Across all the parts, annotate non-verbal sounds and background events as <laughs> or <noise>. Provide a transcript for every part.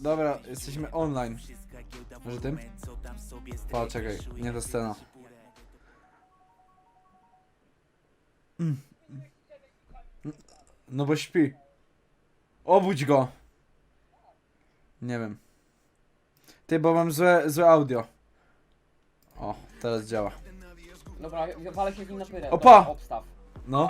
Dobra, jesteśmy online. Może tym? Pa, czekaj, nie ta scena. Mm. No bo śpi. Obudź go. Nie wiem. Ty, bo mam złe, złe audio. O, teraz działa. Dobra, walę się w nim na pyrę. Opa! Dobra, Obstaw. No.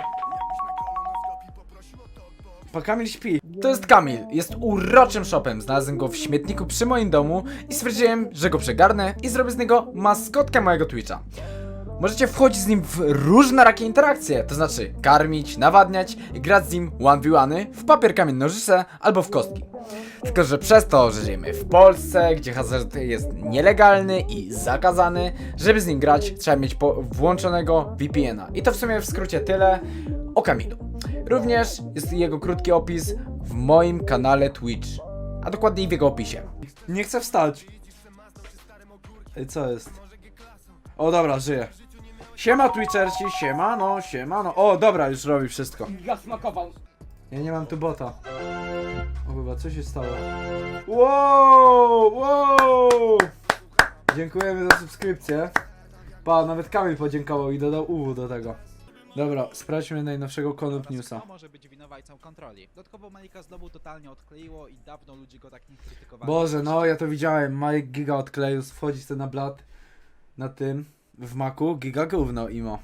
Pa Kamil śpi. To jest Kamil. Jest uroczym shopem. Znalazłem go w śmietniku przy moim domu i stwierdziłem, że go przegarnę i zrobię z niego maskotkę mojego Twitcha. Możecie wchodzić z nim w różnorakie interakcje, to znaczy karmić, nawadniać i grać z nim 1v1 w papier, kamień, nożyce albo w kostki. Tylko, że przez to, że żyjemy w Polsce, gdzie hazard jest nielegalny i zakazany, żeby z nim grać, trzeba mieć włączonego VPN-a. I to w sumie w skrócie tyle o Kamilu. Również jest jego krótki opis w moim kanale Twitch, a dokładniej w jego opisie. Nie chcę wstać. Ej, co jest? O, dobra, żyję. Siema Twitcherci, siema, no, siema, no. O, dobra, już robi wszystko. Ja smakował. Ja nie mam tu bota. O chyba, co się stało? Wow, wow! Dziękujemy za subskrypcję. Pa, nawet Kamil podziękował i dodał uwu do tego. Dobra, sprawdźmy najnowszego Konup Newsa. Może być winowajcą kontroli? Dodatkowo Malika znowu totalnie odkleiło i dawno ludzie go tak nie krytykowali. Boże, no ja to widziałem. Mike Giga odkleił, wchodzi sobie na blat na tym, w maku. Giga gówno, imo.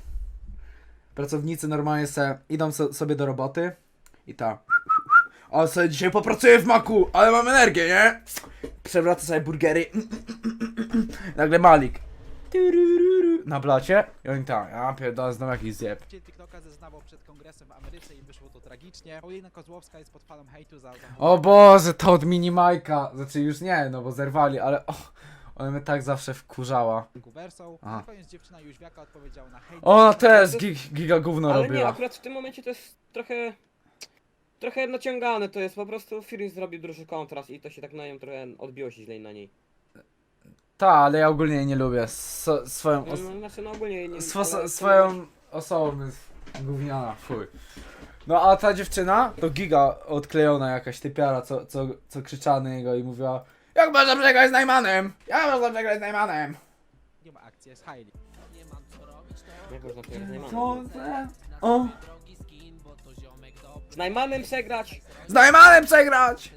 Pracownicy normalnie se idą so, sobie do roboty i ta. A sobie dzisiaj popracuję w maku, ale mam energię, nie? Przewraca sobie burgery. <clears throat> Nagle Malik. Na blacie. I oni tak, ja pierdolę, znowu jakiś zjeb. TikToka zeznawał przed kongresem w Ameryce i wyszło to tragicznie. Paulina Kozłowska jest pod falą hejtu za O Boże, to od mini Majka. Znaczy już nie, no bo zerwali, ale o, ona mnie tak zawsze wkurzała. Wersą. Aha. Na koniec dziewczyna Jóźwiaka odpowiedziała na hejt. Ona też gig, giga gówno Ale nie, robiła. akurat w tym momencie to jest trochę... Trochę naciągane to jest, po prostu Fury zrobił duży kontrast i to się tak na nią trochę odbiło się źle na niej. Ta, ale ja ogólnie jej nie lubię. So, swoją, os No, znaczy no ogólnie nie... swo, ale- swoją osobą jest gówniana, fuj. No a ta dziewczyna to giga odklejona jakaś typiara, co, co, co krzyczała na niego i mówiła Jak można przegrać z Najmanem? Jak można przegrać z Najmanem? Jak można to z Najmanem? To, te- o, Z Najmanem przegrać! z Najmanem przegrać!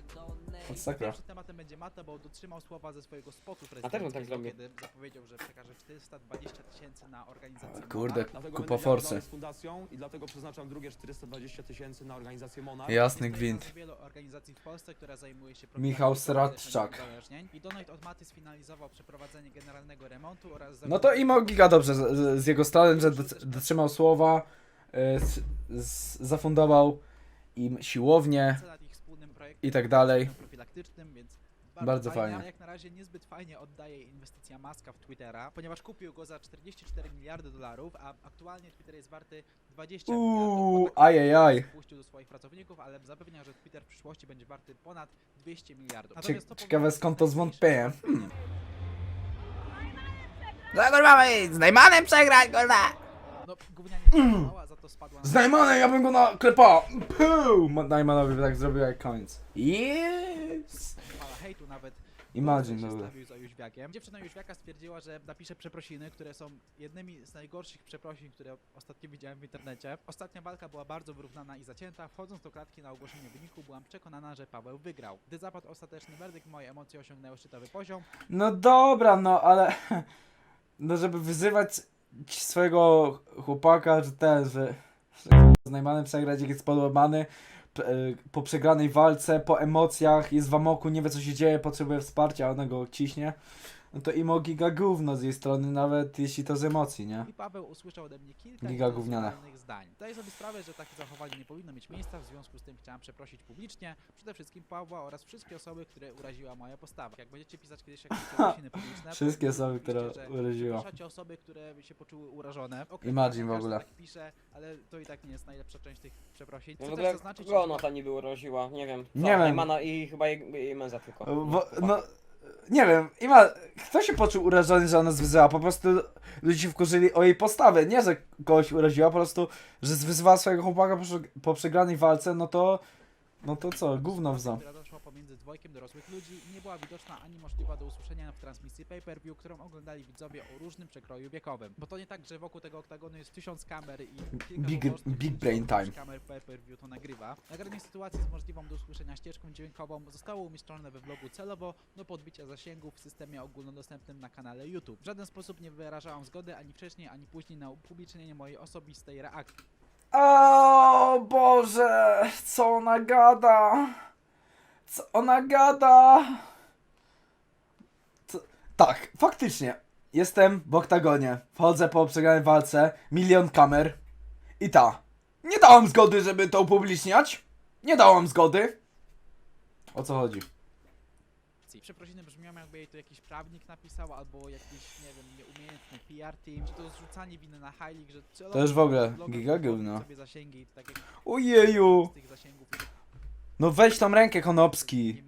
Masakra. Pierwszym tematem będzie Mata, bo dotrzymał słowa ze swojego spotu on tak prezydenckiego, zrobił. kiedy zapowiedział, że przekaże 420 tysięcy na organizację Kurde, Monarch. Dlatego kupa będę forsy. z fundacją i dlatego przeznaczam drugie 420 tysięcy na organizację Monarch. Jasny Jest gwint. z wielu organizacji w Polsce, która zajmuje się Michał profilaktyką Sradczak. uzależnień. I donate od Maty sfinalizował przeprowadzenie generalnego remontu oraz No to imo giga dobrze z, z- z jego strony, że doc- dotrzymał słowa, y, s- s- zafundował im siłownię projektem i tak dalej. profilaktycznym, więc Bardzo fajnie. A jak na razie niezbyt fajnie oddaje inwestycja Maska w Twittera, ponieważ kupił go za 44 miliardy dolarów, a aktualnie Twitter jest warty 20 Uuu, miliardów. ajajaj. Wpuścił do swoich pracowników, ale zapewnia, że Twitter w przyszłości będzie warty ponad 200 miliardów. Cie, Natomiast to ciekawe powoduje skąd to <clears throat> No kurwa, z Najmanem przegrać, kurwa! No, gównianie nie działała, za to spadła na... Z Najmanem ja bym go naklepał! Ma- Najmanowi by tak zrobił jak koniec. Yes! fala hejtu nawet. Imagine, się dobra. stawił za Jóźwiakiem. Dziewczyna Jóźwiaka stwierdziła, że napisze przeprosiny, które są jednymi z najgorszych przeprosin, które ostatnio widziałem w internecie. Ostatnia walka była bardzo wyrównana i zacięta. Wchodząc do klatki na ogłoszenie wyniku, byłam przekonana, że Paweł wygrał. Gdy zapadł ostateczny werdykt, moje emocje osiągnęły szczytowy poziom. No dobra, no ale... <laughs> No żeby wyzywać swojego chłopaka, że ten, że... z Najmanem przegrać, jak jest podłamany y, po przegranej walce, po emocjach, jest w amoku, nie wie co się dzieje, potrzebuje wsparcia, ona go ciśnie. No to imo giga gówno z jej strony, nawet jeśli to z emocji, nie? I Paweł usłyszał ode mnie kilka Giga gówniane. niezwykłych zdań. Zdaję sobie sprawę, że takie zachowanie nie powinno mieć miejsca, w związku z tym chciałam przeprosić publicznie, przede wszystkim Pawła oraz wszystkie osoby, które uraziła moja postawa. Jak będziecie pisać kiedyś jakieś przeprosiny <laughs> publiczne, Wszystkie osoby, które uraziła. Przepraszacie osoby, które się poczuły urażone. Okej, Imagine w każdy ogóle. Tak pisze, ale to i tak nie jest najlepsza część tych przeprosin. No Chcę w też ogóle zaznaczyć, kogo ona ta niby uroziła? Nie wiem. Co? Nie wiem. Najmana i chyba jej, jej męża tylko. Bo, no, nie wiem, ima, kto się poczuł urażony, że ona wyzywa? Po prostu ludzie się wkurzyli o jej postawę. Nie, że kogoś uraziła, po prostu, że wyzywała swojego chłopaka po, po przegranej walce, no to No to co, gówno w doszła pomiędzy dwojkiem dorosłych ludzi i nie była widoczna ani możliwa do usłyszenia w transmisji pay-per-view, którą oglądali widzowie o różnym przekroju wiekowym. Bo to nie tak, że wokół tego oktagonu jest tysiąc kamer i kilka Big- big brain time. kamer pay-per-view to nagrywa. Nagranie sytuacji z możliwą do usłyszenia ścieżką dźwiękową zostało umieszczone we vlogu celowo do podbicia zasięgów w systemie ogólnodostępnym na kanale YouTube. W żaden sposób nie wyrażałam zgody ani wcześniej, ani później na upublicznienie mojej osobistej reakcji. O Boże, co ona gada? Co ona gada? Co? Tak, faktycznie. Jestem w oktagonie. Wchodzę po przegranej walce. Milion kamer. I ta. Nie dałam zgody, żeby to upubliczniać. Nie dałam zgody. O co chodzi? Przeprosiny brzmią jakby jej to jakiś prawnik napisał, albo jakiś, nie wiem, nieumiejętny PR team, czy to zrzucanie winy na League, że To już w ogóle giga gówno. sobie zasięgi, tak Ojeju. z tych zasięgów No weź tą rękę Konopski.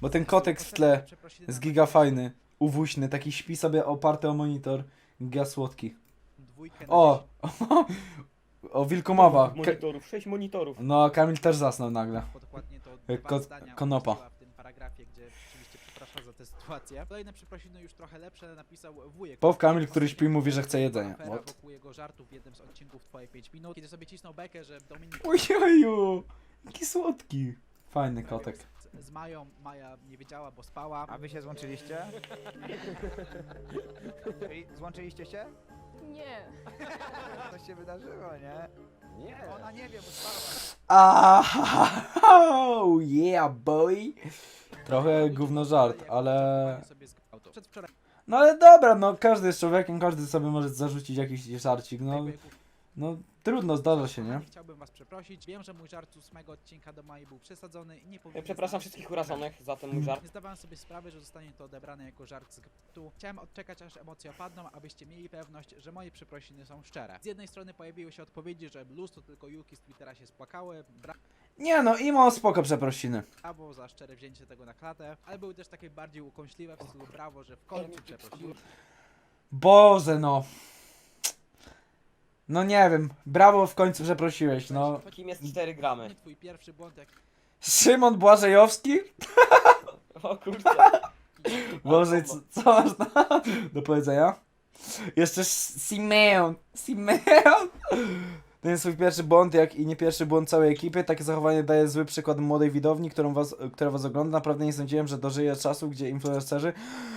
Bo ten kotek w tle jest na giga taką fajny. Uwuśny, taki śpi sobie oparty o monitor. Giga słodki. O! <laughs> O wilkomowa. Ka- Monitorów, 6 monitorów. no, Kamil też zasnął nagle. Jak ko- konopa. Kolejne przeprosiny już trochę lepsze napisał wujek. Pow Kamil, który śpi i mówi, że chce jedzenia. What? wokół jego w jednym z odcinków Twoje 5 minut, kiedy sobie cisnął bekę, że Dominik Ojeju! Jaki słodki. Fajny kotek. z, Mają, Maja nie wiedziała, bo spała. A wy się złączyliście? <laughs> Czyli złączyliście się? Nie. <laughs> Coś się wydarzyło, nie? Nie. Ona nie wie, bo spała. Oh, yeah, boy. Trochę gówno żart, ale... Sobie z auto. Przedwczoraj No ale dobra, no każdy jest człowiekiem, każdy sobie może zarzucić jakiś żarcik, no... No trudno, zdarza się, nie? Chciałbym was przeprosić. Wiem, że mój żart z ósmego odcinka do Mai był przesadzony i nie Ja powinien przepraszam wszystkich urażonych za ten mój żart. Nie zdawałem sobie sprawy, że zostanie to odebrane jako żart z tu. Chciałem odczekać aż emocje opadną, abyście mieli pewność, że moje przeprosiny są szczere. Z jednej strony pojawiły się odpowiedzi, że blues to tylko Yuki z Twittera się spłakały, Nie no, imo spoko przeprosiny. brawo za szczere wzięcie tego na klatę, ale były też takie bardziej ukąśliwe w stylu brawo, że w końcu przeprosiłem. Boże no. No nie wiem, brawo w końcu przeprosiłeś, no. Kim jest 4 gramy? Twój pierwszy błąd, jak Szymon Błażejowski? <laughs> O kurczę. Boże, co, co masz na, do powiedzenia? Jeszcze Sz- Simeon, Simeon! To jest swój pierwszy błąd, jak i nie pierwszy błąd całej ekipy. Takie zachowanie daje zły przykład młodej widowni, którą was, która was ogląda. Naprawdę nie sądziłem, że dożyje czasu, gdzie influencerzy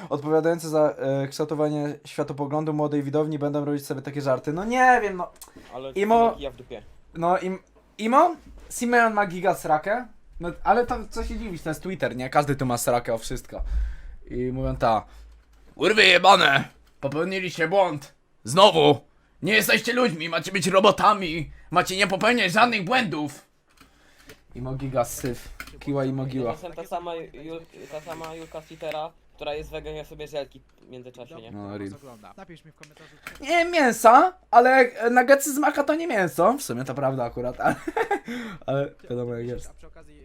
odpowiadający za e, kształtowanie światopoglądu młodej widowni będą robić sobie takie żarty. No nie wiem, no. Ale Imo- ja w dupie. No im, Imo? Simeon ma giga srakę? No ale to co się dziwić, to jest Twitter, nie? Każdy tu ma srakę o wszystko. I mówią ta Urwy jebane! Popełniliście błąd! Znowu! Nie jesteście ludźmi, macie być robotami! Macie nie popełniać żadnych błędów! Imo giga syf. Kiła i mogiła. Jestem ta sama, Jul, ta sama Julka z Twittera, która jest wegan, ja sobie żelki w międzyczasie, nie? No, real. Napisz mi w komentarzu, Nie mięsa, ale nuggetsy z maka to nie mięso. W sumie to prawda akurat, ale, <laughs> ale wiadomo jak jest.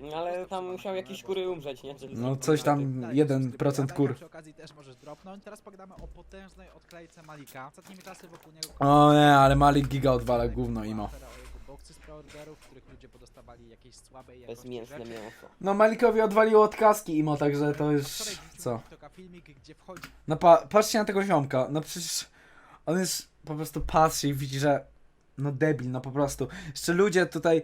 No, ale tam musiał jakieś kury umrzeć, nie? Żeby No coś tam żarty. 1% kur. Przy okazji też możesz dropnąć. Teraz pogadamy o potężnej odklejce Malika. Ostatnimi czasy wokół niego... O nie, ale Malik giga odwala gówno imo. Afera o jego boksy z preorderów, w których ludzie podostawali jakieś słabej jakości Bezmięsne rzeczy. mięso. No Malikowi odwaliło od kaski imo, także to już Wczoraj wrzuciłem co? na TikToka filmik, gdzie wchodzi No pa patrzcie na tego ziomka, no przecież on jest po prostu patrzy i widzi, że no debil, no po prostu. Jeszcze ludzie tutaj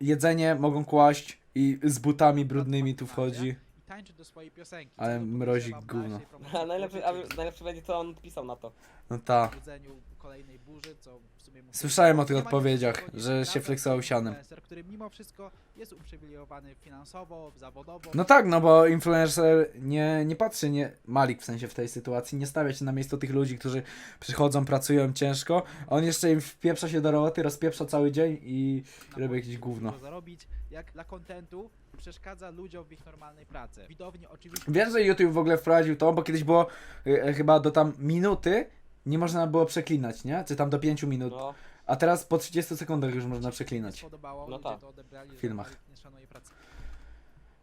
jedzenie mogą kłaść i z butami brudnymi tu wchodzi. Tańczy do swojej piosenki. Ale co podejrzewam gówno. promocji A najlepszy, a burzy, najlepszy będzie co on odpisał na to. No ta. budzeniu kolejnej burzy, co w sumie mu- Słyszałem o tych Nie ma nic odpowiedziach, że się prawda, flexował to sianem. influencer, który mimo wszystko jest uprzywilejowany finansowo, zawodowo. No tak, no bo influencer nie, nie patrzy, nie, Malik w sensie w tej sytuacji, nie stawia się na miejscu tych ludzi, którzy przychodzą, pracują ciężko, a on jeszcze im wpieprza się do roboty, rozpieprza cały dzień i robi jakieś dużo gówno. zarobić, jak dla kontentu przeszkadza ludziom w ich normalnej pracy. Widowni oczywiście Wiesz, że YouTube w ogóle wprowadził to, bo kiedyś było y, e, chyba do tam minuty nie można było przeklinać, nie? Czy tam do 5 minut. No, A teraz po 30 sekundach już można przeklinać. spodobało, No ludzie tak. to odebrali, W filmach. że Malik nie szanuje pracy.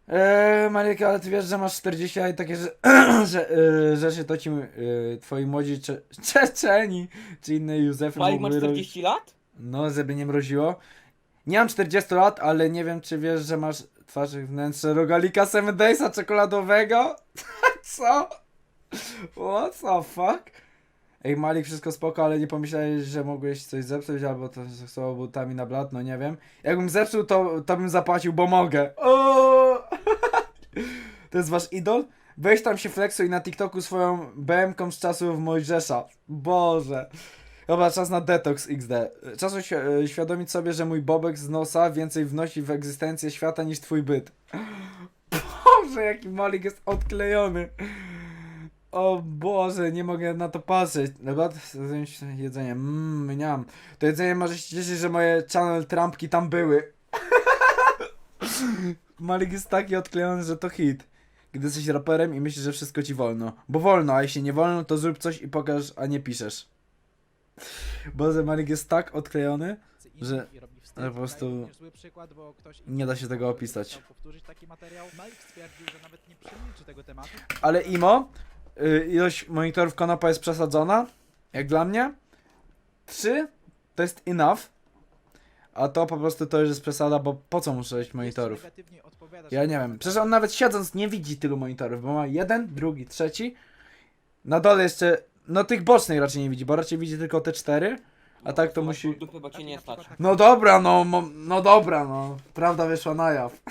Eee, Marika, ale ty wiesz, że masz 40 lat i takie, że, <clears throat> że, y, rzeczy to ci y, twoi młodzi cze, <laughs> Czeczeni czy inne Józefy Malik ma mogły robić. 40 lat? No, żeby nie mroziło. Nie mam 40 lat, ale nie wiem, czy wiesz, że masz twarz i wnętrze rogalika Seven Daysa czekoladowego? <laughs> Co? What the fuck? Ej, Malik, wszystko spoko, ale nie pomyślałeś, że mogłeś coś zepsuć, albo to z słowo butami na blat, no nie wiem. Jakbym zepsuł, to, to bym zapłacił, bo mogę. <laughs> To jest wasz idol? Weź tam się flexuj na TikToku swoją BM-ką z czasów Mojżesza. Boże. Dobra, czas na detox XD. Czas uświ- uświadomić sobie, że mój bobek z nosa więcej wnosi w egzystencję świata niż twój byt. <laughs> Boże, jaki Malik jest odklejony. O Boże, nie mogę na to patrzeć. Dobra, jedzeniem. Mmm, mniam. To jedzenie może się cieszyć, że moje channel trampki tam były. <laughs> Malik jest taki odklejony, że to hit. Gdy jesteś raperem i myślisz, że wszystko ci wolno. Bo wolno, a jeśli nie wolno, to zrób coś i pokaż, a nie piszesz. Boże, Malik jest tak odklejony. że- po prostu nie da się tego opisać. Ale Imo, y, ilość monitorów konopa jest przesadzona, jak dla mnie. Trzy to jest enough, a to po prostu to już jest przesada, bo po co muszę iść monitorów? Ja nie wiem, przecież on nawet siedząc nie widzi tylu monitorów, bo ma jeden, drugi, trzeci. Na dole jeszcze, no tych bocznych raczej nie widzi, bo raczej widzi tylko te cztery. A tak to musi... Dupy, bo cię nie stać. No dobra, no, mo- no dobra, no. Prawda wyszła na jaw. <laughs>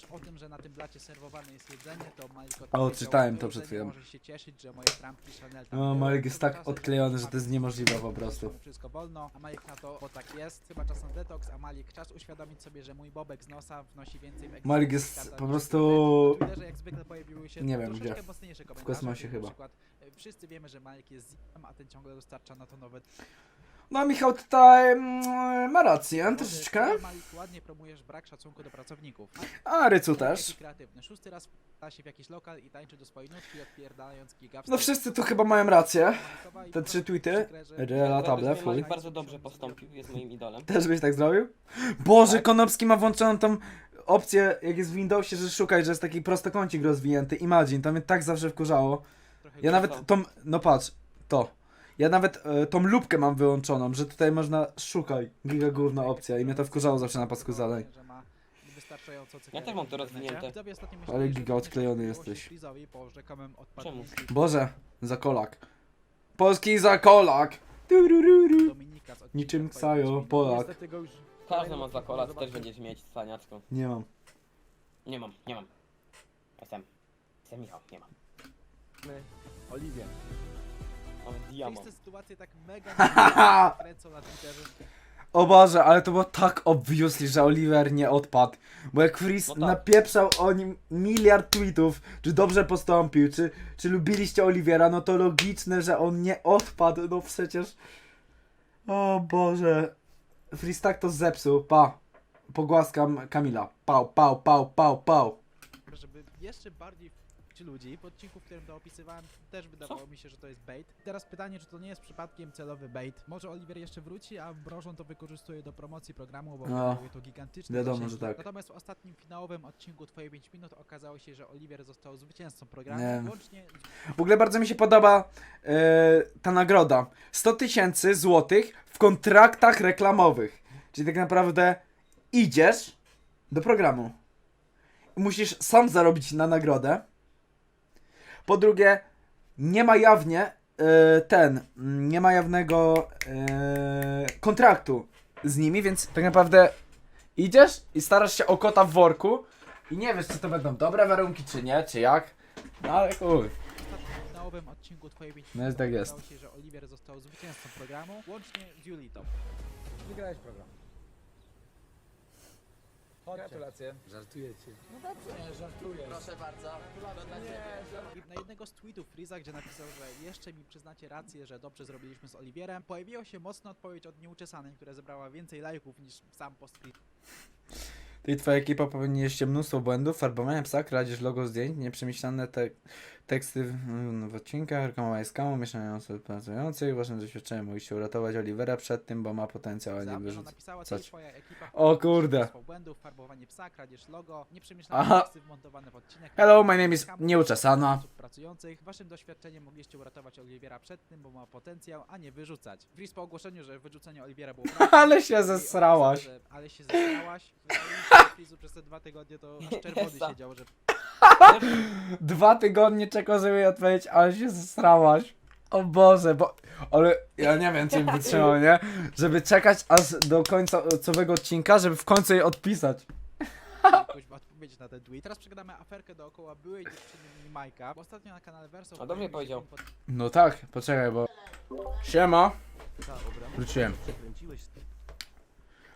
Komentarz o tym, że na tym blacie serwowane jest jedzenie, to Malik O, czytałem to przed chwilą. Może się cieszyć, że moje trampki Chanel tam No, były. Malik jest tak odklejony, że to jest niemożliwe po prostu. Wszystko wolno, a Malik na to, bo tak jest. Chyba czas na detoks, a Malik czas uświadomić sobie, że mój bobek z nosa wnosi więcej w Malik jest po prostu- jak zwykle pojawiły się Nie wiem, troszeczkę gdzie. mocniejsze komentarze. kosmosie czyli chyba. Przykład, e, wszyscy wiemy, że Malik jest zim, a ten ciągle dostarcza na to nowe No, Michał tutaj mm, ma rację, troszeczkę. Malik, ładnie promujesz brak szacunku do pracowników. A Rycu też. kreatywny. Szósty raz wda się w jakiś lokal i tańczy do swojej nutki, odpierdalając gigawskie. No wszyscy tu chyba mają rację. Te trzy tweety. Relatable, Malik fuj. bardzo dobrze postąpił, jest moim idolem. Też byś tak zrobił? Boże. Konopski ma włączoną tą opcję, jak jest w Windowsie, że szukaj, że jest taki prostokącik rozwinięty. Imagine, to mnie tak zawsze wkurzało. Ja nawet tą, no patrz, to. Ja nawet e, tą lubkę mam wyłączoną, że tutaj można szukaj. Giga główna opcja i mnie to wkurzało zawsze na pasku zadań. Ja też mam to rozwinięte. Ale giga odklejony jesteś. Czemu? Boże, zakolak. Polski zakolak. Turururu. Dominika z odcinka Niczym Ksajo. Polak. Każdy ma zakola, ty też będziesz mieć cwaniacką. Nie mam. Nie mam, nie mam. Jestem. Jestem Michał, nie mam. Oliwie. Sytuacje tak mega <laughs> Haha. kręcą na Twitterze. O Boże, ale to było tak obviously, że Oliver nie odpadł. Bo jak Freeze No tak. napieprzał o nim miliard tweetów, czy dobrze postąpił, czy, czy lubiliście Olivera, no to logiczne, że on nie odpadł, no przecież... O Boże. Freeze tak to zepsuł, pa. Pogłaskam Kamila. Pał, pał, pał, pał, pał. żeby jeszcze bardziej wciągnąć ludzi. W odcinku, w którym to opisywałem, też wydawało mi się, że to jest bait. Teraz pytanie, czy to nie jest przypadkiem celowy bait. Może Oliver jeszcze wróci, a Brożon to wykorzystuje do promocji programu, bo No, to gigantyczne wiadomo, zasięgi. że tak. Natomiast w ostatnim finałowym odcinku Twoje 5 minut okazało się, że Oliver został zwycięzcą programu. Nie. Łącznie W ogóle bardzo mi się podoba e, ta nagroda. 100 tysięcy złotych w kontraktach reklamowych. Czyli tak naprawdę idziesz do programu. Musisz sam zarobić na nagrodę. Po drugie, nie ma jawnie e, ten, nie ma jawnego e, kontraktu z nimi, więc tak naprawdę idziesz i starasz się o kota w worku i nie wiesz, czy to będą dobre warunki, czy nie, czy jak. No ale chuj. finałowym odcinku Twoje 5 No jest tak jest. okazało się, że Oliver został zwycięzcą programu, łącznie z Julitą. Wygrałeś program. Gratulacje. Żartujecie. No dobrze, nie, żartuję. Proszę bardzo. Na jednego z tweetów Freeza, gdzie napisał, że jeszcze mi przyznacie rację, że dobrze zrobiliśmy z Oliwierem, pojawiła się mocna odpowiedź od Nieuczesanej, która zebrała więcej lajków niż sam post Freeza. Ty i twoja ekipa popełniliście mnóstwo błędów, farbowanie psa, kradzież logo zdjęć, nieprzemyślane te Teksty w, w odcinkach, reklama jest kamą, osób pracujących. Waszym doświadczeniem mogliście uratować Olivera przed tym, bo ma potencjał, a nie Za, wyrzuc. napisała co to ci- twoja ekipa. O kurde. Mnóstwo błędów, farbowanie psa, kradzież logo, nieprzemyślane Aha. teksty wmontowane w odcinek. Hello, my name is nieuczesana. pracujących. Waszym doświadczeniem mogliście uratować Oliwiera przed tym, bo ma potencjał, a nie wyrzucać. Fris po ogłoszeniu, że wyrzucenie Oliwiera było <laughs> Ale się zesrałaś. Ale się zesrałaś. Frizu przez te dwa tygodnie to aż <laughs> czerwony Jesa. siedział, że <laughs> Dwa tygodnie czekał, żeby jej odpowiedzieć, ale się zesrałaś. O Boże, bo... Ale ja nie wiem, czy bym wytrzymał, nie? Żeby czekać aż do końca całego odcinka, żeby w końcu jej odpisać. jakoś odpowiedzieć na ten tweet. Teraz przegadamy aferkę dookoła byłej dziewczyny Majka. bo Ostatnio na kanale Verso... A do mnie pojawił się powiedział. film No tak, poczekaj, bo... Siema. Wróciłem.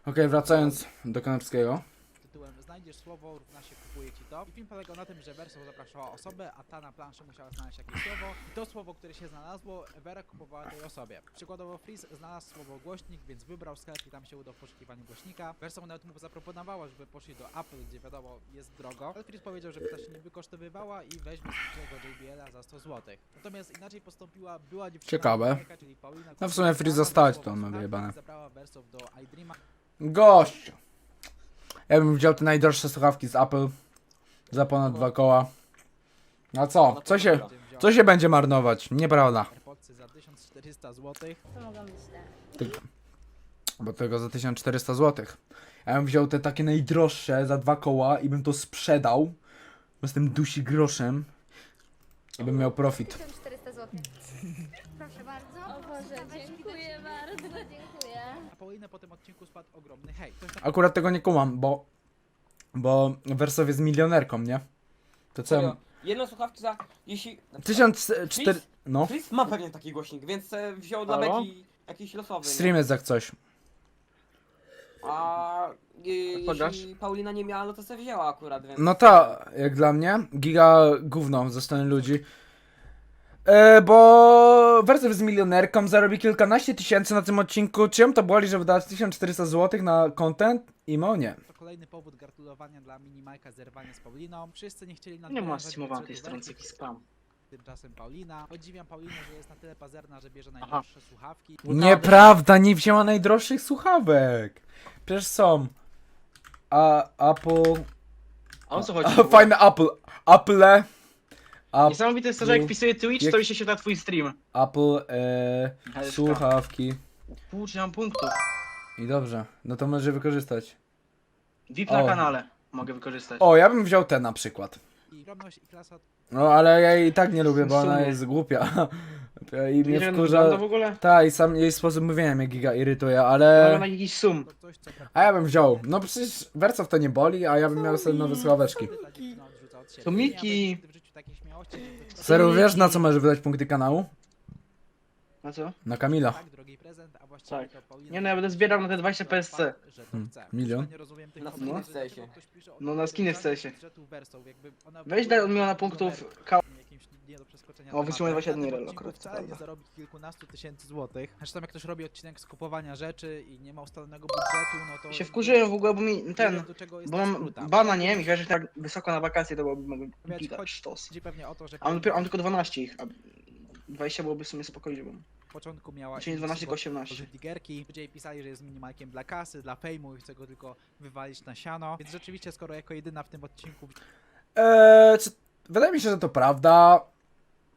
Okej, wracając do Kanapskiego. Tytułem Znajdziesz słowo, równa się kupuje ci to. I film polegał na tym, że Verso zapraszała osobę, a ta na planszy musiała znaleźć jakieś słowo. I to słowo, które się znalazło, Vera kupowała tej osobie. Przykładowo Freeze znalazł słowo głośnik, więc wybrał sklep i tam się udał w poszukiwaniu głośnika. Verso nawet mu zaproponowała, żeby poszli do Apple, gdzie wiadomo jest drogo. Ale Freeze powiedział, żeby ta się nie wykosztowywała i weźmie swojego JBL-a za 100 zł. Natomiast inaczej postąpiła była dziewczyna Ciekawe. Czyli Paulina, No w sumie Freeze zostać to, no wyjebane. Zabrała do iDreama, Gość! Ja bym wziął te najdroższe słuchawki z Apple. Za ponad dwa koła. A co? Co się, gdzie wziął co się będzie marnować? Nieprawda. AirPodsy za 1400 zł. Co mogą być te? Tylko- Bo tego za 1400 zł. Ja bym wziął te takie najdroższe za dwa koła i bym to sprzedał. Bo z tym dusi groszem. I bym miał profit. 1400 zł. Proszę bardzo. O Boże, dziękuję bardzo. Po tym odcinku spadł ogromny. Ktoś tam Akurat tego nie kumam, bo... Bo Wersow jest milionerką, nie? To co? ja- Jedną słuchawkę za... Jeśli... 1004... No. Chris ma pewnie taki głośnik, więc e, wziął dla Halo? Beki jakiś losowy. nie? Stream jest jak coś. A e, Podasz? jeśli Paulina nie miała, no to sobie wzięła akurat, więc... No ta, jak dla mnie, giga gówno ze strony ludzi. E, bo Wersow jest milionerką, zarobi kilkanaście tysięcy na tym odcinku. Czy ją to boli, że wydać 1400 zł na content? Imo nie. To kolejny powód gratulowania dla Mini Majka zerwania z Pauliną. Wszyscy nie chcieli Nie ma streamowania tej strony, jaki spam. Tymczasem Paulina. Podziwiam Paulinę, że jest na tyle pazerna, że bierze najdroższe słuchawki. Nieprawda, nie wzięła najdroższych słuchawek. Przecież są. A Apple. A o co chodzi? A, fajne Apple. Apple. A, Niesamowite jest to, że jak wpisuję Twitch, Jak- to mi się świetla twój stream. Apple. E, słuchawki. Kurczę, mam punktów. I dobrze, no to może wykorzystać. VIP na O. kanale mogę wykorzystać. O, ja bym wziął te na przykład. I skromność i klasa No, ale ja jej tak nie lubię, bo W ona sumie. jest głupia. <laughs> I Nie mnie wiem, wkurza. wygląda w ogóle? Ta, i sam jej sposób mówienia mnie giga irytuje, Mam ale. na jakiś sum. to coś, co A ja bym wziął. No przecież Wersow to nie boli, a ja bym miał sobie nowe odrzuca od siebie. To Miki. Serio, wiesz na co możesz wydać punkty kanału? Na co? Na Kamila. tak drogi prezent, a właściwie Tak. to. Nie no, ja będę zbierał na te 20 PSC. Że to Hmm, chce. milion. Nie rozumiem tych Na komentarzy, skiny w CS-ie. dlaczego ktoś pisze o No, na skiny w CS-ie. budżetu Versą, jakby ona Weź daj od miliona punktów nie do przeskoczenia O, tematem. wysyłamy 21 Na tym rel odcinku akurat, Wcale nie prawda. zarobi kilkunastu tysięcy złotych. Zresztą jak ktoś robi odcinek z kupowania rzeczy i nie ma ustalonego budżetu, no to... Się wkurzyłem w ogóle, bo mi ten... wiem, do czego jest Bo mam bana, nie? I wiesz, że tak wysoko na wakacje to byłoby mogę gigać sztos. Chodzi pewnie o to, że A mam, dopiero, mam tylko 12 ich, a 20 byłoby w sumie spokojnie, bo... w początku miała... Czyli 12 tylko 18. Użyć digerki. Ludzie pisali, że jest minimajkiem dla kasy, dla fejmu i chce go tylko wywalić na siano. Więc rzeczywiście, skoro jako jedyna w tym odcinku Eee, czy... Wydaje mi się, że to prawda.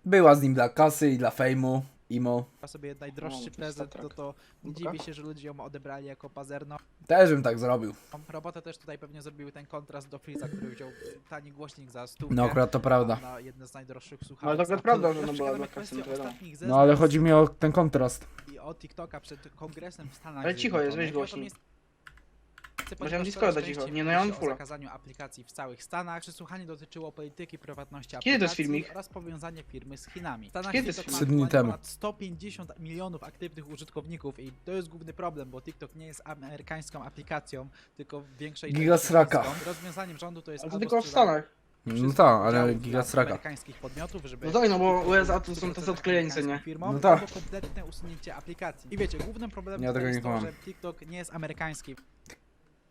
Była z nim dla kasy i dla fejmu. Imo. wzięła sobie najdroższy No, to prezent, tak. to to nie dziwię się, że ludzie ją odebrali jako pazerną. Też bym tak zrobił. Robotę też tutaj pewnie zrobił ten kontrast do Freeza, który wziął tani głośnik za stówkę. No akurat to prawda. Na jedne z najdroższych słuchawek. Ale to prawda, że ona była przegadamy dla kasy, kwestię no to wiadomo. ostatnich No ale chodzi mi o ten kontrast. i o TikToka przed kongresem w Stanach Ale cicho jest, Zjednoczonych. weź to głośniej. miejsce- Może ponieważ mam Discorda coraz Nie, no ja mówi mam się fulla. o zakazaniu aplikacji w całych Stanach. Przesłuchanie dotyczyło polityki prywatności Kiedy to jest aplikacji filmik? oraz powiązanie firmy z Chinami. W Stanach Kiedy to jest TikTok ma filmik? Trzy dni aktualnie temu. ponad 150 milionów aktywnych użytkowników i to jest główny problem, bo TikTok nie jest amerykańską aplikacją, tylko w większej Giga części sraka. chińską. Rozwiązaniem rządu to jest Ale to albo tylko w Stanach. No wszystkich tak, ale udziałów giga dla sraka. amerykańskich podmiotów, żeby No tak, no bo USA to są tacy tylko odklejeni, co nie? No tak. albo kompletne usunięcie aplikacji. I wiecie, głównym problemem Ja tutaj tego jest nie to, kumam. że TikTok nie jest amerykański.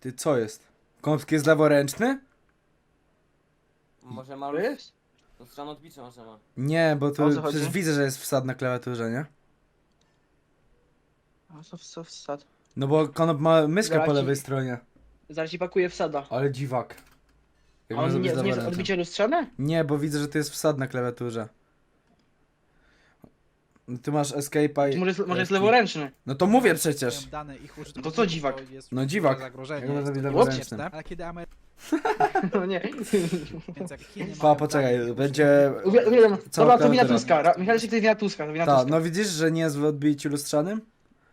Ty co jest? Kąpski jest leworęczny? Może To maluch... jest? Lustrzane odbicie masz, ma. Nie, bo O to co chodzi? przecież widzę, że jest wsad na klawiaturze, nie? A co, co wsad? No bo Konop ma myszkę po lewej stronie, Zaraz ci pakuję wsada. ale dziwak. A Jakby on zrobić nie, nie jest odbicie lustrzane? Nie, bo widzę, że to jest wsad na klawiaturze. No Ty masz escape'a i... Może, może jest leworęczny. No to mówię przecież. Dane ich No to co dziwak? Jest No dziwak. Zagrożenie. Jak zrobić jest Ale kiedy. <laughs> No nie. <laughs> Więc jak Chiny Pa, mają poczekaj, będzie... Uwie- Uwielbiam. Cała Dobra, to wina klawiatura. Tuska. Ra- Michał, to jest wina Tuska, to wina Tak, Tuska. no widzisz, że nie jest w odbiciu lustrzanym?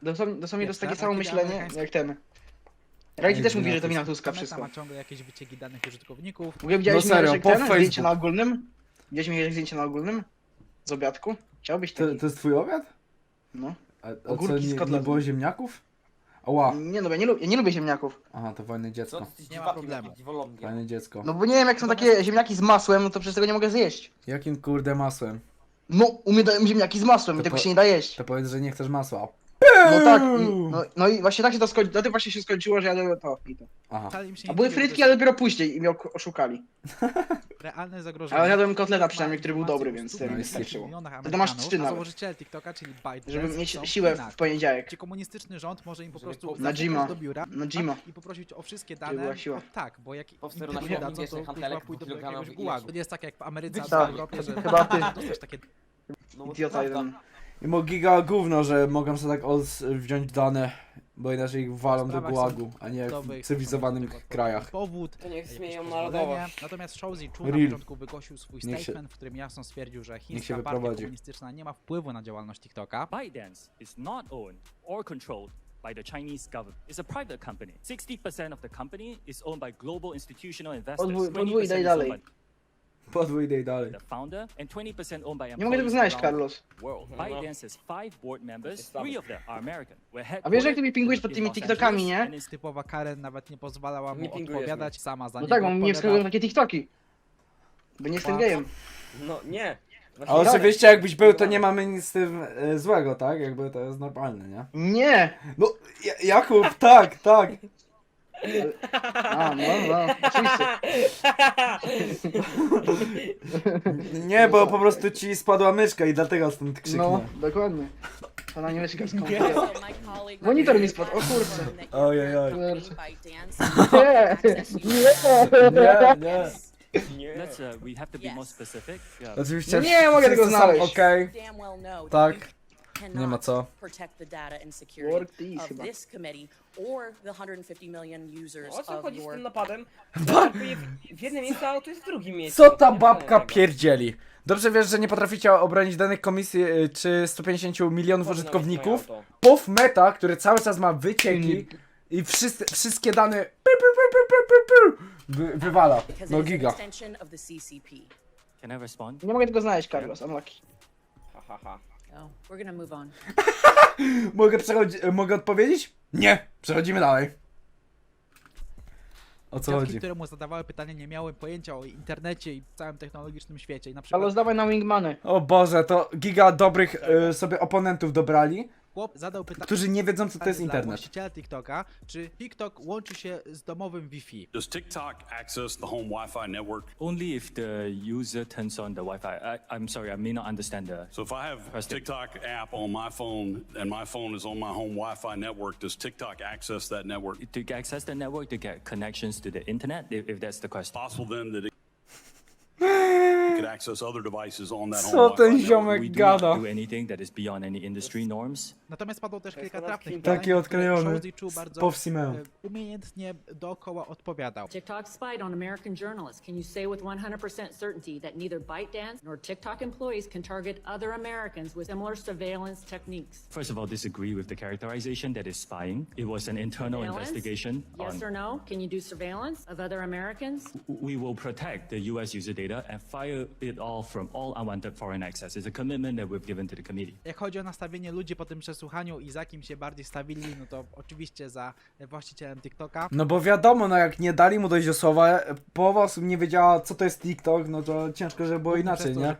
Dosłownie, dosłownie to jest takie samo myślenie jak ten. Rajci Jak też mówi, że to wina Tuska wszystko. ma ciągle jakieś wycieki danych użytkowników. W ogóle widziałeś No no serio, po ten, zdjęcie na ogólnym? Widziałeś mi zdjęcie na ogólnym? Z obiadku? Chciałbyś To, taki? to jest twój obiad? No. A, a co, Ogórki z nie, nie było ziemniaków? Ała. Nie no, ja nie, lu- ja nie lubię ziemniaków. Aha, to fajne Co dziecko. ty Nie ma problemu. dziwoląbkiem. Fajne dziecko. No bo nie wiem, jak są takie ziemniaki z masłem, no to przecież tego nie mogę zjeść. Jakim kurde masłem? No, u mnie dają ziemniaki z masłem To i tego po- się nie da jeść. To powiedz, że nie chcesz masła. No tak, i, no, no i właśnie tak się to skończyło, dlatego właśnie się skończyło, że ja to i to. Aha. Wcale im się A nie były frytki, to ale dopiero później i mnie ok- oszukali. <laughs> Realne zagrożenie. Ale jadłem kotleta przynajmniej, który był dobry, więc 100 tyle mi wystarczyło. To ty masz trzy nawet. TikToka, czyli ByteDance, Żeby mieć są siłę w poniedziałek. Gdzie komunistyczny rząd może im po Żeby prostu po- zaprosić Na Gima. do biura Na Gima. i poprosić o wszystkie była dane. siła. O, tak, bo jak im tego na nie dadzą, to hantelek kurwa pójdą do jakiegoś i gułagu. To jest tak jak w Ameryce, Tak, a w Europie, że chyba ty. dostać takie No, bo to Idiota prawda. jeden. I mo giga gówno, że mogą sobie tak os wziąć dane, bo inaczej ich walą do sprawach gułagu, a nie sądowych w cywilizowanych krajach. Powód, To niech jakieś pozwolenie. narodowość. Natomiast Shouzi Chu na Real. początku wygłosił swój Niech się- statement, w którym jasno stwierdził, że się chińska partia wyprowadzi. komunistyczna nie ma wpływu na działalność TikToka. ByteDance is not owned or controlled by the Chinese government. It's a private company. 60% of the company is owned by global institutional investors. Podwój- 20% podwój, daj is dalej. owned Podwój idej dalej. by the founder and 20% owned by Nie mogę tego employees znaleźć, around Carlos. the world. No. ByteDance has five board members. Three of them are American. We're A wiesz, jak ty mi pingujesz pod tymi TikTokami, nie? Typowa Karen nawet nie pozwalała mu Nie pingujesz odpowiadać, sama za No niego tak, bo mi nie odpowiada. wskazują takie TikToki. Bo nie jestem gejem. No nie. A oczywiście jakbyś był, to nie mamy nic z tym e, złego, tak? Jakby to jest normalne, nie? Nie! No, Ja- Jakub, tak, tak. A, no, no, oczywiście. Nie, bo po prostu ci spadła myszka i dlatego stąd krzyknę. No, dokładnie. Ona nie myszka skąd. Monitor mi spadł, o kurczę. Ojej, oj. Nie, nie. Nie, nie. nie. Let's, uh, we have to be more Yes. specific. Yeah. Oczywiście No nie mogę tego wszyscy są znaleźć. Okej, well know tak. Nie ma co. protect the data and Work security peace of chyba. this committee or the 150 million users O co of chodzi z your tym napadem? <laughs> Atakuje w- W jednym miejscu, a to jest w drugim miejscu. Co ta Nie babka rozumiem tego. pierdzieli? Dobrze wiesz, że nie potraficie obronić danych komisji y, czy 150 milionów użytkowników? moje auto. POW Meta, który cały czas ma wycieki i wszyscy, wszystkie dane pi, pi, pi, pi, pi, pi, pi, wy, wywala. because No it is an giga. extension of the CCP. Can I respond? Nie mogę tego znaleźć, Carlos, unlucky. Ha, ha, ha. So we're gonna move on. <laughs> Mogę przechodzić, y, mogę odpowiedzieć? Nie! Przechodzimy dalej. O co Dziadki, chodzi? które mu zadawały pytania, nie miały pojęcia o internecie i całym technologicznym świecie. I na przykład Carlos, dawaj na Wingmany. O Boże, to giga dobrych y, sobie oponentów dobrali, chłop zadał pytanie. którzy nie wiedzą co to jest dla internet. właściciela TikToka, czy TikTok łączy się z domowym Wi-Fi? Does TikTok access the home Wi-Fi network? Only if the user turns on the Wi-Fi. I, I'm sorry, I may not understand the. So if I have Question. TikTok app on my phone and my phone is on my home Wi-Fi network, does TikTok access that network? To access the network, to get connections to the internet, if, if that's the question. Possible then that it could <laughs> access other devices on that Co home ten Wi-Fi network? ziomek We do gada? do anything that is beyond any industry norms. Natomiast padło też kilka ponad trafnych kim? pytań, Taki na które odklejony. Shouzi Chu bardzo Pow Simeon. e, umiejętnie dookoła odpowiadał. TikTok spied on American journalists. Can you say with 100% certainty that neither ByteDance nor TikTok employees can target other Americans with similar surveillance techniques? First of all, disagree with the characterization that is spying. It was an internal Surveillance? investigation. Yes on- or no? Can you do surveillance of other Americans? we will protect the U.S. user data and fire it all from all unwanted foreign access. It's a commitment that we've given to the committee. Jak chodzi o nastawienie ludzi po tym przesłuchaniu i za kim się bardziej stawili, no to oczywiście za właścicielem TikToka. No bo wiadomo, no jak nie dali mu dojść do słowa, połowa osób nie wiedziała co to jest TikTok, no to ciężko, żeby było inaczej, nie?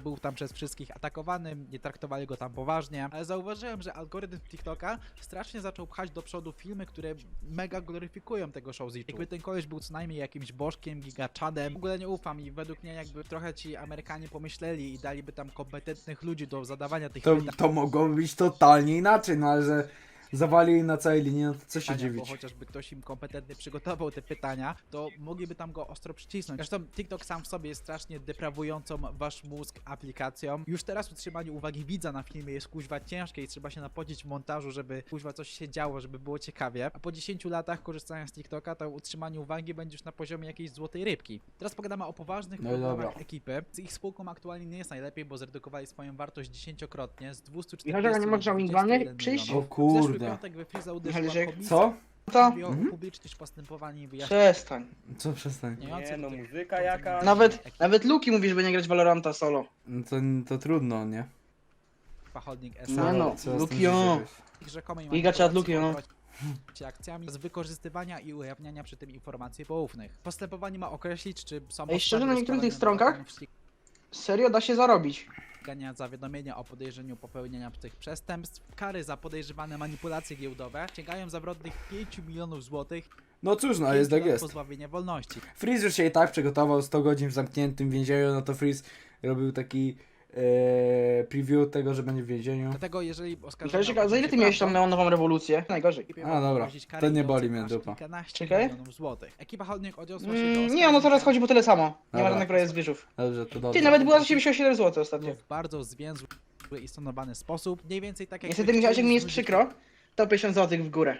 Był tam przez wszystkich atakowany, nie traktowali go tam poważnie, ale zauważyłem, że algorytm TikToka strasznie zaczął pchać do przodu filmy, które mega gloryfikują tego Showzichu. Jakby ten koleś był co najmniej jakimś bożkiem, gigaczadem, w ogóle nie ufam i według mnie jakby trochę ci Amerykanie pomyśleli i daliby tam kompetentnych ludzi do zadawania tych To, pytań. to mogło być totalnie inaczej, no ale że zawalili na całej linii, no to co się pytania, bo dziwić. chociażby ktoś im kompetentny przygotował te pytania, to mogliby tam go ostro przycisnąć. Zresztą TikTok sam w sobie jest strasznie deprawującą wasz mózg aplikacją. Już teraz utrzymanie uwagi widza na filmie jest kuźwa ciężkie i trzeba się napodzić w montażu, żeby kuźwa coś się działo, żeby było ciekawie. A po 10 latach korzystania z TikToka, to utrzymanie uwagi będzie już na poziomie jakiejś złotej rybki. Teraz pogadamy o poważnych No i problemach dobra. ekipy. Z ich spółką aktualnie nie jest najlepiej, bo zredukowali swoją wartość dziesięciokrotnie z 240 Michał, nie do można mi 21 dla mnie przyjść? milionów. O kurde. W zeszły piątek we Freeza uderzyła Rysiek? komisja Co? To? Mhm. i wyjaśnienie Przestań. Co przestań? Nie no, muzyka jakaś. Nawet, nawet Luki mówi, żeby nie grać w Valoranta solo. No to, to trudno, nie? Pachodnik Nie SA no, Co z tym Lukio. zrobić? ich rzekomej Giga chat manipulacji Luki, no. akcjami z wykorzystywania i ujawniania przy tym informacji poufnych. Postępowanie ma określić, czy są Ej, szczerze, na niektórych tych stronkach Serio, da się zarobić. ścigania zawiadomienia o podejrzeniu popełnienia tych przestępstw. Kary za podejrzewane manipulacje giełdowe sięgają zawrotnych 5 milionów złotych No cóż, no jest jak lat jest. pozbawienia wolności. Freeze już się i tak przygotował 100 godzin w zamkniętym więzieniu, no to Freeze robił taki e, preview tego, że będzie w więzieniu. Dlatego jeżeli oskarżony... A za ile ty miałeś tam neonową rewolucję? Najgorzej. A, dobra. To nie boli mnie dupa. Kilkanaście Czekaj. milionów złotych. Ekipa Chodnik odniosła się do Mm, nie, ono teraz chodzi po tyle samo. Nie ma Dobra. żadnych projekt zwierzów. Dobrze, to dobrze. Ty, nawet była za 77 zł ostatnio. w bardzo zwięzły i stonowany sposób. Mniej więcej tak jak Niestety, Michałek, mi jest przykro. To 50 zł w górę.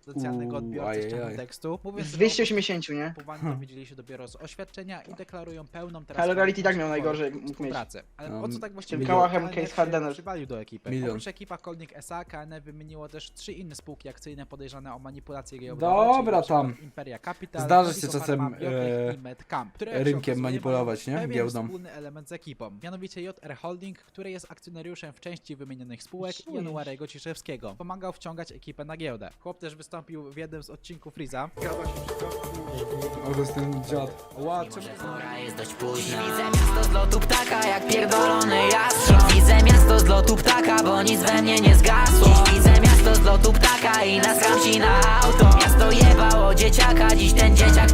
Socjalnego Uuu, odbiorcy w ajajaj. tekstu. Mówiąc, Z że 280, nie? Kupowani dowiedzieli się dopiero z oświadczenia i deklarują pełną teraz Hello Reality tak miał najgorzej mógł mieć. współpracy. Ale No, o co tak właściwie Tym kałachem Case Hardener. przywalił do ekipy? Milion. Oprócz ekipa Holding SA, KNF wymieniło też trzy inne spółki akcyjne podejrzane o manipulację giełdową. Dobra, tam. Imperia Capital, Zdarza się czasem, e, i Medcamp, które rynkiem się okazuje, manipulować, mają nie? pewien Giełdą. wspólny element z ekipą. Mianowicie JR Holding, który jest akcjonariuszem w części wymienionych spółek i Januarego Ciszewskiego. Pomagał wciągać ekipę na giełdę. Chłop też wystąpił w jednym z odcinków Freeza. O, to jest ten dziad. Ła, czemu... Pora jest dość późna Widzę miasto z lotu ptaka jak pierdolony jastrząb. Widzę miasto z lotu ptaka, bo nic we mnie nie zgasło. Widzę miasto z lotu ptaka i naskam ci na auto. Miasto jebało dzieciaka, dziś ten dzieciak